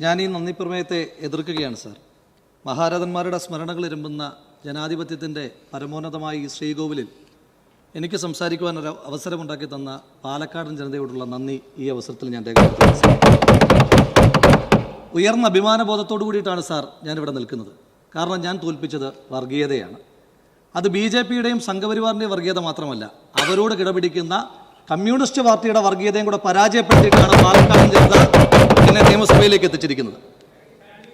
ഞാൻ ഈ നന്ദി പ്രമേയത്തെ എതിർക്കുകയാണ് സാർ. മഹാരഥന്മാരുടെ സ്മരണകൾ ഇരുമ്പുന്ന ജനാധിപത്യത്തിന്റെ പരമോന്നതമായ ഈ ശ്രീകോവിലിൽ എനിക്ക് സംസാരിക്കുവാൻ ഒരു അവസരമുണ്ടാക്കി തന്ന പാലക്കാടൻ ജനതയോടുള്ള നന്ദി ഈ അവസരത്തിൽ ഞാൻ രേഖപ്പെടുത്തുന്നു ഉയർന്ന അഭിമാനബോധത്തോടു കൂടിയിട്ടാണ് സാർ ഞാനിവിടെ നിൽക്കുന്നത്. കാരണം ഞാൻ തോൽപ്പിച്ചത് വർഗീയതയാണ്. അത് ബി ജെ പിയുടെയും സംഘപരിവാറിന്റെയും വർഗീയത മാത്രമല്ല അവരോട് കിടപിടിക്കുന്ന കമ്മ്യൂണിസ്റ്റ് പാർട്ടിയുടെ വർഗീയതയും കൂടെ പരാജയപ്പെടുത്തിയിട്ടാണ് പാലക്കാടൻ ജനത എന്നെ നിയമസഭയിലേക്ക് എത്തിച്ചിരിക്കുന്നത്.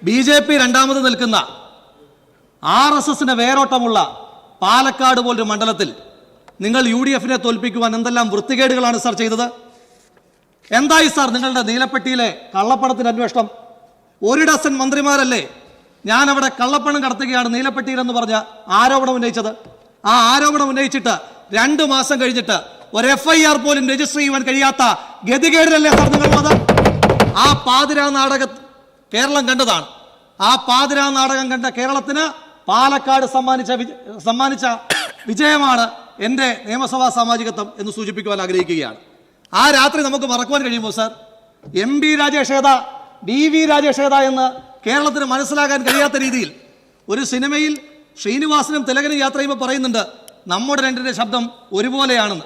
ബി ജെ പി രണ്ടാമത് നിൽക്കുന്ന ആർ എസ് എസിന് വേരോട്ടമുള്ള പാലക്കാട് പോലൊരു മണ്ഡലത്തിൽ നിങ്ങൾ യു ഡി എഫിനെ തോൽപ്പിക്കുവാൻ എന്തെല്ലാം വൃത്തികേടുകളാണ് സാർ ചെയ്തത്? എന്തായി സാർ നിങ്ങളുടെ നീലപ്പെട്ടിയിലെ കള്ളപ്പണത്തിന്റെ അന്വേഷണം? ഒരു ഡസൻ മന്ത്രിമാരല്ലേ ഞാൻ അവിടെ കള്ളപ്പണം കടത്തുകയാണ് നീലപ്പെട്ടിയിലെന്ന് പറഞ്ഞ ആരോപണം ഉന്നയിച്ചത്. ആ ആരോപണം ഉന്നയിച്ചിട്ട് രണ്ടു മാസം കഴിഞ്ഞിട്ട് ഒരു എഫ് ഐ ആർ പോലും രജിസ്റ്റർ ചെയ്യുവാൻ കഴിയാത്ത ഗതികേടിലല്ലേ സാർ നിങ്ങൾ വന്നത് ആ പാതിരാ നാടക കേരളം കണ്ടതാണ്. ആ പാതിരാ നാടകം കണ്ട കേരളത്തിന് പാലക്കാട് സമ്മാനിച്ച സമ്മാനിച്ച വിജയമാണ് എന്റെ നിയമസഭാ സാമാജികത്വം എന്ന് സൂചിപ്പിക്കുവാൻ ആഗ്രഹിക്കുകയാണ്. ആ രാത്രി നമുക്ക് മറക്കുവാൻ കഴിയുമോ സാർ? എം ബി രാജേഷ് ഏതാ ബി വി രാജേഷ് ഏതാ എന്ന് കേരളത്തിന് മനസ്സിലാക്കാൻ കഴിയാത്ത രീതിയിൽ ഒരു സിനിമയിൽ ശ്രീനിവാസനും തിലകനും യാത്ര ചെയ്യുമ്പോൾ പറയുന്നുണ്ട് നമ്മുടെ രണ്ടിന്റെ ശബ്ദം ഒരുപോലെയാണെന്ന്.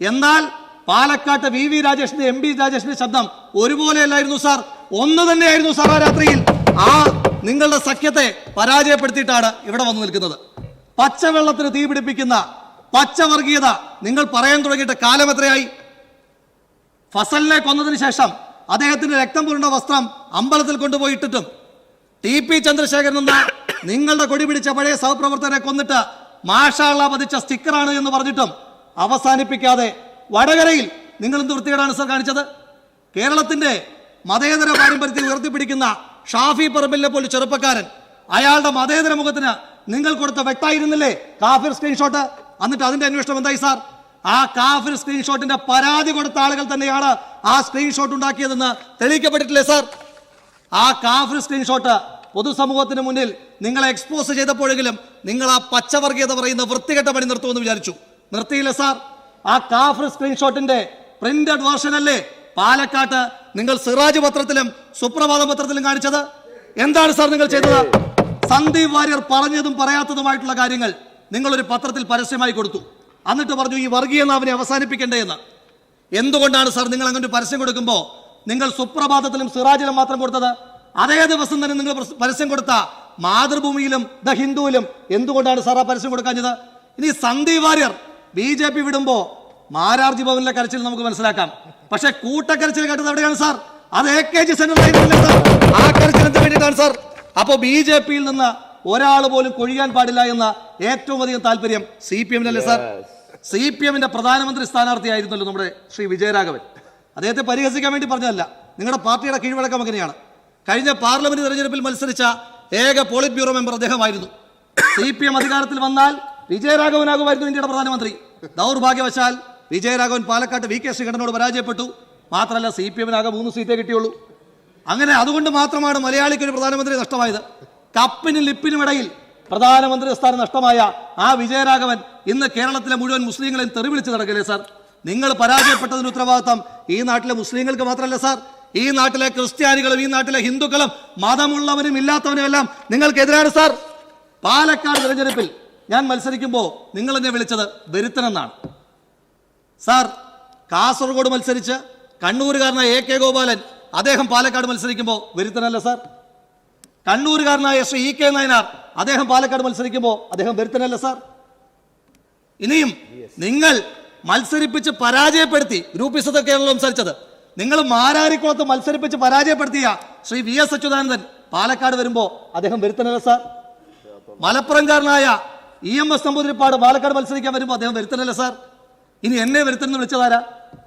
എന്നാൽ പാലക്കാട്ട് വി വി രാജേഷിന്റെ എം ബി രാജേഷിന്റെ ശബ്ദം ഒരുപോലെയല്ലായിരുന്നു സാർ. ഒന്ന് തന്നെയായിരുന്നു സാർ ആ രാത്രിയിൽ. ആ നിങ്ങളുടെ സഖ്യത്തെ പരാജയപ്പെടുത്തിയിട്ടാണ് ഇവിടെ വന്നു നിൽക്കുന്നത്. പച്ചവെള്ളത്തിന് തീപിടിപ്പിക്കുന്ന പച്ചവർഗീയത നിങ്ങൾ പറയാൻ തുടങ്ങിയിട്ട് കാലം എത്രയായി? ഫസലിനെ കൊന്നതിന് ശേഷം അദ്ദേഹത്തിന്റെ രക്തം പുരണ്ട വസ്ത്രം അമ്പലത്തിൽ കൊണ്ടുപോയി ഇട്ടിട്ടും ടി പി ചന്ദ്രശേഖരൻ എന്ന നിങ്ങളുടെ കൊടി പിടിച്ച പഴയ സഹപ്രവർത്തകരെ കൊന്നിട്ട് മാഷാള്ള പതിച്ച സ്റ്റിക്കറാണ് എന്ന് പറഞ്ഞിട്ടും അവസാനിപ്പിക്കാതെ വടകരയിൽ നിങ്ങൾ എന്ത് വൃത്തികേടാണ് സർ കാണിച്ചത്? കേരളത്തിന്റെ മതേതര പാരമ്പര്യത്തെ ഉയർത്തിപ്പിടിക്കുന്ന ഷാഫി പറമ്പിലെ പോലെ ചെറുപ്പക്കാരൻ അയാളുടെ മതേതര മുഖത്തിന് നിങ്ങൾ കൊടുത്ത വ്യക്തമായിരുന്നില്ലേ? കാഫിർ സ്ക്രീൻഷോട്ട് എന്നിട്ട് അതിന്റെ അന്വേഷണം എന്തായി സാർ? ആ കാഫിർ സ്ക്രീൻഷോട്ടിന്റെ പരാതി കൊടുത്ത ആളുകൾ തന്നെയാണ് ആ സ്ക്രീൻഷോട്ട് ഉണ്ടാക്കിയതെന്ന് തെളിയിക്കപ്പെട്ടിട്ടില്ലേ സാർ? ആ കാഫിർ സ്ക്രീൻഷോട്ട് പൊതുസമൂഹത്തിന് മുന്നിൽ നിങ്ങളെ എക്സ്പോസ് ചെയ്തപ്പോഴെങ്കിലും നിങ്ങൾ ആ പച്ചവർഗീയത പറയുന്ന വൃത്തികെട്ട പണി നിർത്തുമെന്ന് വിചാരിച്ചു. നിർത്തിയില്ല സാർ. ആ കാഫർ സ്ക്രീൻഷോട്ടിന്റെ പ്രിന്റഡ് വേർഷൻ അല്ലേ പാലക്കാട്ട് നിങ്ങൾ സിറാജ് പത്രത്തിലും സുപ്രഭാത പത്രത്തിലും കാണിച്ചത്? എന്താണ് സാർ നിങ്ങൾ ചെയ്തത്? സന്ദീപ് വാര്യർ പറഞ്ഞതും പറയാത്തതുമായിട്ടുള്ള കാര്യങ്ങൾ നിങ്ങൾ ഒരു പത്രത്തിൽ പരസ്യമായി കൊടുത്തു. എന്നിട്ട് പറഞ്ഞു ഈ വർഗീയ നാവിനെ അവസാനിപ്പിക്കണ്ടേ എന്ന്. എന്തുകൊണ്ടാണ് സാർ നിങ്ങൾ അങ്ങനെ ഒരു പരസ്യം കൊടുക്കുമ്പോൾ നിങ്ങൾ സുപ്രഭാതത്തിലും സിറാജിലും മാത്രം കൊടുത്തത്? അതേ ദിവസം തന്നെ നിങ്ങൾ പരസ്യം കൊടുത്ത മാതൃഭൂമിയിലും ദ ഹിന്ദുവിലും എന്തുകൊണ്ടാണ് സാർ ആ പരസ്യം കൊടുക്കാഞ്ഞത്? ഇനി Sandeep Warrier B J P വിടുമ്പോ Mararji ഭവനിലെ കരച്ചിൽ നമുക്ക് മനസ്സിലാക്കാം. പക്ഷെ കൂട്ടക്കരച്ചിൽ കേട്ടത് എവിടെയാണ് സാർ? അത് A K G centre sir. ആ കരച്ചിലിന് വേണ്ടിയിട്ടാണ് സാർ. അപ്പോൾ ബി ജെ പിയിൽ നിന്ന് ഒരാൾ പോലും കൊഴിയാൻ പാടില്ല എന്ന ഏറ്റവും അധികം താല്പര്യം സി പി എമ്മിനല്ലേ സാർ? സി പി എമ്മിന്റെ പ്രധാനമന്ത്രി സ്ഥാനാർത്ഥിയായിരുന്നല്ലോ നമ്മുടെ ശ്രീ വിജയരാഘവൻ. അദ്ദേഹത്തെ പരിഹസിക്കാൻ വേണ്ടി പറഞ്ഞതല്ല. നിങ്ങളുടെ പാർട്ടിയുടെ കീഴ്വഴക്കം അങ്ങനെയാണ്. കഴിഞ്ഞ പാർലമെന്റ് തെരഞ്ഞെടുപ്പിൽ മത്സരിച്ച ഏക പോളിറ്റ് ബ്യൂറോ മെമ്പർ അദ്ദേഹമായിരുന്നു. സി പി എം അധികാരത്തിൽ വന്നാൽ വിജയരാഘവനാകുമായിരുന്നു ഇന്ത്യയുടെ പ്രധാനമന്ത്രി. ദൗർഭാഗ്യവശാൽ വിജയരാഘവൻ പാലക്കാട്ട് വി കെ ശ്രീകണ്ഠനോട് പരാജയപ്പെട്ടു. മാത്രമല്ല സി പി എമ്മിനാകെ മൂന്ന് സീറ്റേ കിട്ടിയുള്ളൂ. അങ്ങനെ അതുകൊണ്ട് മാത്രമാണ് മലയാളിക്ക് ഒരു പ്രധാനമന്ത്രി നഷ്ടമായത്. കപ്പിനും ലിപ്പിനും ഇടയിൽ പ്രധാനമന്ത്രി സ്ഥാനം നഷ്ടമായ ആ വിജയരാഘവൻ ഇന്ന് കേരളത്തിലെ മുഴുവൻ മുസ്ലിങ്ങളെയും തെറിവിളിച്ച് നടക്കില്ലേ സാർ? നിങ്ങൾ പരാജയപ്പെട്ടതിന് ഉത്തരവാദിത്തം ഈ നാട്ടിലെ മുസ്ലിങ്ങൾക്ക് മാത്രമല്ല സാർ. ഈ നാട്ടിലെ ക്രിസ്ത്യാനികളും ഈ നാട്ടിലെ ഹിന്ദുക്കളും മതമുള്ളവനും ഇല്ലാത്തവനും എല്ലാം നിങ്ങൾക്കെതിരാണ് സാർ. പാലക്കാട് തെരഞ്ഞെടുപ്പിൽ ഞാൻ മത്സരിക്കുമ്പോൾ നിങ്ങൾ എന്നെ വിളിച്ചത് വരുത്തനെന്നാണ്. സാർ കാസർഗോഡ് മത്സരിച്ച് കണ്ണൂരുകാരനായ എ കെ ഗോപാലൻ അദ്ദേഹം പാലക്കാട് മത്സരിക്കുമ്പോൾ വരുത്തനല്ല സാർ. കണ്ണൂരുകാരനായ ശ്രീ ഇ കെ നയനാർ അദ്ദേഹം പാലക്കാട് മത്സരിക്കുമ്പോൾ അദ്ദേഹം വരുത്തനല്ല സാർ. ഇനിയും നിങ്ങൾ മത്സരിപ്പിച്ച് പരാജയപ്പെടുത്തി ഗ്രൂപ്പിസത്തൊക്കെയാണല്ലോ സംസാരിച്ചത് നിങ്ങൾ മാരാരിക്കുളത്ത് മത്സരിപ്പിച്ച് പരാജയപ്പെടുത്തിയ ശ്രീ വി എസ് അച്യുതാനന്ദൻ പാലക്കാട് വരുമ്പോൾ അദ്ദേഹം വരുത്തനല്ല sir. മലപ്പുറംകാരനായ E M S Namboodiripad Palakkad മത്സരിക്കാൻ വരുമ്പോൾ അദ്ദേഹം വരുത്തനല്ല സാർ? ഇനി എന്നെ വരുത്തനെന്ന് വിളിച്ചതാരാ?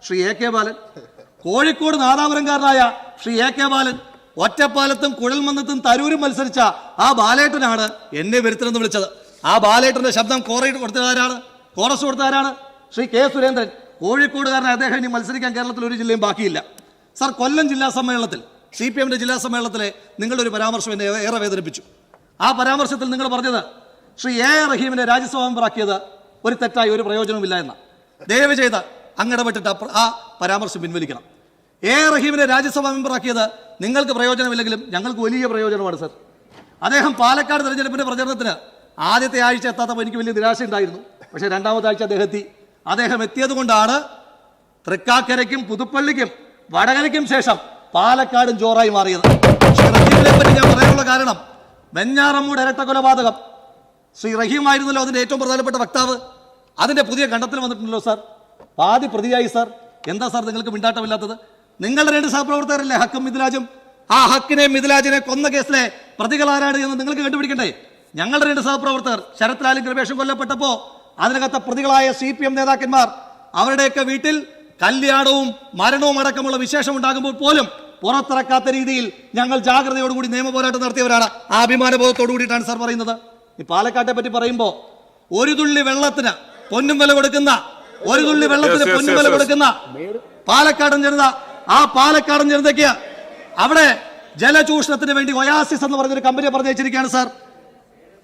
Shri A K Balan. Kozhikode നാദാപുരംകാരനായ ശ്രീ എ കെ ബാലൻ. ഒറ്റപ്പാലത്തും കുഴൽമന്നത്തും തരൂരും മത്സരിച്ച ആ ബാലേട്ടനാണ് എന്നെ വരുത്തണമെന്ന് വിളിച്ചത്. ആ ബാലേട്ടന്റെ ശബ്ദം കോറയിട്ട് കൊടുത്തതാരാണ്? കോറസ് കൊടുത്തതാരാണ്? ശ്രീ കെ സുരേന്ദ്രൻ. കോഴിക്കോടുകാരനെ അദ്ദേഹം ഇനി മത്സരിക്കാൻ കേരളത്തിൽ ഒരു ജില്ലയും ബാക്കിയില്ല. സാർ കൊല്ലം ജില്ലാ സമ്മേളനത്തിൽ സി പി എമ്മിന്റെ ജില്ലാ സമ്മേളനത്തിലെ നിങ്ങളുടെ ഒരു പരാമർശം എന്നെ ഏറെ വേദനിപ്പിച്ചു. ആ പരാമർശത്തിൽ നിങ്ങൾ പറഞ്ഞത് ശ്രീ എ റഹീമിനെ രാജ്യസഭാമ്പറാക്കിയത് ഒരു തെറ്റായി ഒരു പ്രയോജനവുമില്ല എന്ന്. ദയവ് ചെയ്ത് അങ്ങിടപെട്ടിട്ട് ആ പ്ര- ആ പരാമർശം പിൻവലിക്കണം. എ റഹീമിനെ രാജ്യസഭാ മെമ്പറാക്കിയത് നിങ്ങൾക്ക് പ്രയോജനമില്ലെങ്കിലും ഞങ്ങൾക്ക് വലിയ പ്രയോജനമാണ് സർ. അദ്ദേഹം പാലക്കാട് തെരഞ്ഞെടുപ്പിന്റെ പ്രചരണത്തിന് ആദ്യത്തെ ആഴ്ച എത്താത്തപ്പോൾ എനിക്ക് വലിയ നിരാശ ഉണ്ടായിരുന്നു പക്ഷേ രണ്ടാമത്തെ ആഴ്ച അദ്ദേഹം എത്തി. അദ്ദേഹം എത്തിയത് കൊണ്ടാണ് തൃക്കാക്കരയ്ക്കും പുതുപ്പള്ളിക്കും വടകരയ്ക്കും ശേഷം പാലക്കാടും ജോറായി മാറിയത്. പക്ഷേ പറ്റി ഞാൻ പറയാനുള്ള കാരണം വെഞ്ഞാറമ്മൂട് ഇരട്ട കൊലപാതകം ശ്രീ റഹീം ആയിരുന്നല്ലോ അതിന്റെ ഏറ്റവും പ്രധാനപ്പെട്ട വക്താവ്. അതിന്റെ പുതിയ കണ്ടെത്തൽ വന്നിട്ടുണ്ടല്ലോ സാർ. പാതി പ്രതിയായി സാർ. എന്താ സാർ നിങ്ങൾക്ക് മിണ്ടാട്ടമില്ലാത്തത്? നിങ്ങളുടെ രണ്ട് സഹപ്രവർത്തകരല്ലേ ഹക്കും മിഥിലാജും ആ ഹക്കിനെ മിഥിലാജിനെ കൊന്ന കേസിലെ പ്രതികൾ ആരാണ് എന്ന് നിങ്ങൾക്ക് കണ്ടുപിടിക്കണ്ടേ? ഞങ്ങളുടെ രണ്ട് സഹപ്രവർത്തകർ ശരത് ലാലും കൃപേഷും കൊല്ലപ്പെട്ടപ്പോൾ അതിനകത്തെ പ്രതികളായ സി പി എം നേതാക്കന്മാർ അവരുടെയൊക്കെ വീട്ടിൽ കല്യാണവും മരണവും അടക്കമുള്ള വിശേഷം ഉണ്ടാകുമ്പോൾ പോലും പുറത്തിറക്കാത്ത രീതിയിൽ ഞങ്ങൾ ജാഗ്രതയോടുകൂടി നിയമ പോരാട്ടം നടത്തിയവരാണ്. ആ അഭിമാനബോധത്തോടു കൂടിയിട്ടാണ് സാർ പറയുന്നത്. ഈ പാലക്കാട്ടെ പറ്റി പറയുമ്പോ ഒരു തുള്ളി വെള്ളത്തിന് പൊന്നും വില കൊടുക്കുന്ന ഒരു തുള്ളി വെള്ളത്തിന് പൊന്നും വില കൊടുക്കുന്ന പാലക്കാടൻ ജനത ആ പാലക്കാടൻ ജനതയ്ക്ക് അവിടെ ജലചൂഷണത്തിന് വേണ്ടി ഒയാസിസ് എന്ന് പറഞ്ഞൊരു കമ്പനിയെ പറഞ്ഞു വെച്ചിരിക്കുകയാണ് സാർ.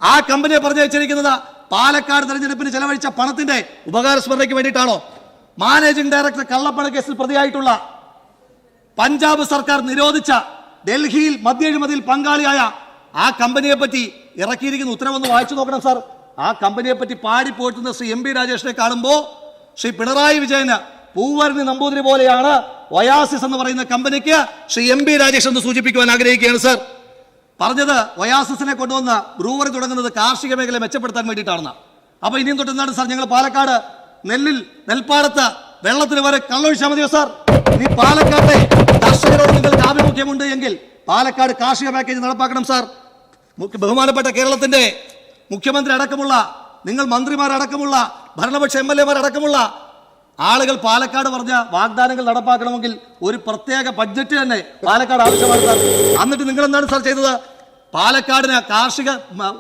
ആ കമ്പനിയെ പറഞ്ഞു വെച്ചിരിക്കുന്നത് പാലക്കാട് തെരഞ്ഞെടുപ്പിന് ചെലവഴിച്ച പണത്തിന്റെ ഉപകാരസ്മരണയ്ക്ക് വേണ്ടിയിട്ടാണോ? മാനേജിംഗ് ഡയറക്ടർ കള്ളപ്പണ കേസിൽ പ്രതിയായിട്ടുള്ള പഞ്ചാബ് സർക്കാർ നിരോധിച്ച ഡൽഹിയിൽ മദ്യഴിമതിയിൽ പങ്കാളിയായ ആ കമ്പനിയെ പറ്റി ഇറക്കിയിരിക്കുന്ന. ഉത്തരവൊന്ന് വായിച്ചു നോക്കണം സാർ. ആ കമ്പനിയെ പറ്റി പാടിപ്പോറ്റുന്ന ശ്രീ എം പി രാജേഷിനെ കാണുമ്പോൾ ശ്രീ പിണറായി വിജയന് പൂവരണി നമ്പൂതിരി പോലെയാണ് ഒയാസിസ് എന്ന് പറയുന്ന കമ്പനിക്ക് ശ്രീ എം പി രാജേഷ് എന്ന് സൂചിപ്പിക്കുവാൻ ആഗ്രഹിക്കുകയാണ് സാർ. പറഞ്ഞത് ഒയാസിസിനെ കൊണ്ടുവന്ന ബ്രൂവറി തുടങ്ങുന്നത് കാർഷിക മേഖല മെച്ചപ്പെടുത്താൻ വേണ്ടിയിട്ടാണെന്ന്. അപ്പൊ ഇനിയും തൊട്ട് എന്താണ് സാർ? ഞങ്ങൾ പാലക്കാട് നെല്ലിൽ നെൽപ്പാടത്ത് വെള്ളത്തിന് വരെ കള്ളൊഴിച്ചാൽ മതിയോ സാർ? ഇനി പാലക്കാട്ടെ കർഷകരോട് നിങ്ങൾക്ക് ആഭിമുഖ്യമുണ്ട് എങ്കിൽ പാലക്കാട് കാർഷിക പാക്കേജ് നടപ്പാക്കണം സാർ. ബഹുമാനപ്പെട്ട കേരളത്തിന്റെ മുഖ്യമന്ത്രി അടക്കമുള്ള നിങ്ങൾ മന്ത്രിമാരടക്കമുള്ള ഭരണപക്ഷ എം എൽ എമാർ അടക്കമുള്ള ആളുകൾ പാലക്കാട് പറഞ്ഞ വാഗ്ദാനങ്ങൾ നടപ്പാക്കണമെങ്കിൽ ഒരു പ്രത്യേക ബഡ്ജറ്റ് തന്നെ പാലക്കാട് ആവശ്യമാണ് സാർ. എന്നിട്ട് നിങ്ങൾ എന്താണ് സാർ ചെയ്തത്? പാലക്കാടിന് കാർഷിക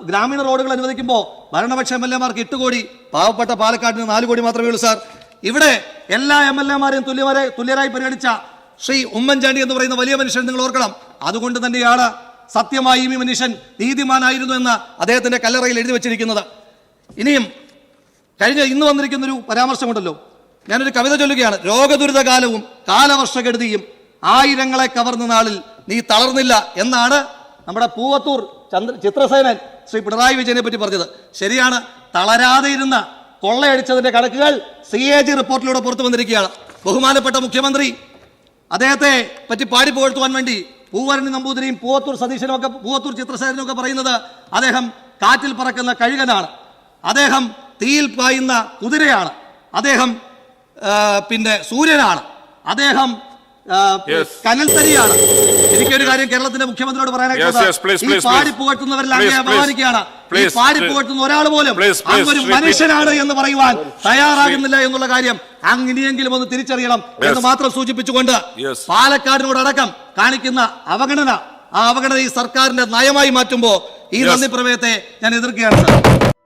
ഗ്രാമീണ റോഡുകൾ അനുവദിക്കുമ്പോൾ ഭരണപക്ഷ എം എൽ എമാർക്ക് എട്ട് കോടി പാവപ്പെട്ട പാലക്കാടിന് നാല് കോടി മാത്രമേ ഉള്ളൂ സാർ. ഇവിടെ എല്ലാ എം എൽ എമാരെയും തുല്യമാരെ തുല്യരായി പരിഗണിച്ച ശ്രീ ഉമ്മൻചാണ്ടി എന്ന് പറയുന്ന വലിയ മനുഷ്യൻ നിങ്ങൾ ഓർക്കണം. അതുകൊണ്ട് തന്നെയാണ് സത്യമായി ഈ മനുഷ്യൻ നീതിമാനായിരുന്നു എന്ന് അദ്ദേഹത്തിന്റെ കല്ലറയിൽ എഴുതി വെച്ചിരിക്കുന്നത്. ഇനിയും കഴിഞ്ഞ ഇന്ന് വന്നിരിക്കുന്നൊരു പരാമർശമുണ്ടല്ലോ. ഞാനൊരു കവിത ചൊല്ലുകയാണ്. രോഗദുരിതകാലവും കാലവർഷകെടുതിയും ആയിരങ്ങളെ കവർന്ന നാളിൽ നീ തളർന്നില്ല എന്നാണ് നമ്മുടെ പൂവത്തൂർ ചന്ദ്ര ചിത്രസേനൻ ശ്രീ പിണറായി വിജയനെ പറ്റി പറഞ്ഞത്. ശരിയാണ് തളരാതെ ഇരുന്ന കൊള്ളയടിച്ചതിന്റെ കണക്കുകൾ സി എ ജി റിപ്പോർട്ടിലൂടെ പുറത്തു വന്നിരിക്കുകയാണ്. ബഹുമാനപ്പെട്ട മുഖ്യമന്ത്രി അദ്ദേഹത്തെ പറ്റി പാടി പുകഴ്ത്തുവാൻ വേണ്ടി പൂവരണി നമ്പൂതിരിയും പൂവത്തൂർ സതീശനും ഒക്കെ പൂവത്തൂർ ചിത്രശേഖരനും ഒക്കെ പറയുന്നത് അദ്ദേഹം കാറ്റിൽ പറക്കുന്ന കഴുകനാണ് അദ്ദേഹം തീയിൽ പായുന്ന കുതിരയാണ് അദ്ദേഹം പിന്നെ സൂര്യനാണ് അദ്ദേഹം. കനൽത്തരിയാണ് എനിക്കൊരു കാര്യം കേരളത്തിന്റെ മുഖ്യമന്ത്രിയോട് പറയാനായിട്ട് ഈ പാടി. പുകഴ്ത്തുന്നവരെല്ലാം അങ്ങേ അപമാനിക്കുകയാണ്. ഈ പാടി പുകഴ്ത്തുന്ന ഒരാൾ പോലും ഒരു അങ്ങൊരു മനുഷ്യനാണ് എന്ന് പറയുവാൻ തയ്യാറാകുന്നില്ല എന്നുള്ള കാര്യം അങ്ങനെയെങ്കിലും ഒന്ന് തിരിച്ചറിയണം എന്ന് മാത്രം സൂചിപ്പിച്ചുകൊണ്ട്. പാലക്കാടിനോടടക്കം കാണിക്കുന്ന അവഗണന ആ അവഗണന ഈ സർക്കാരിന്റെ നയമായി മാറ്റുമ്പോൾ ഈ. നന്ദി പ്രമേയത്തെ ഞാൻ എതിർക്കുകയാണ് സാർ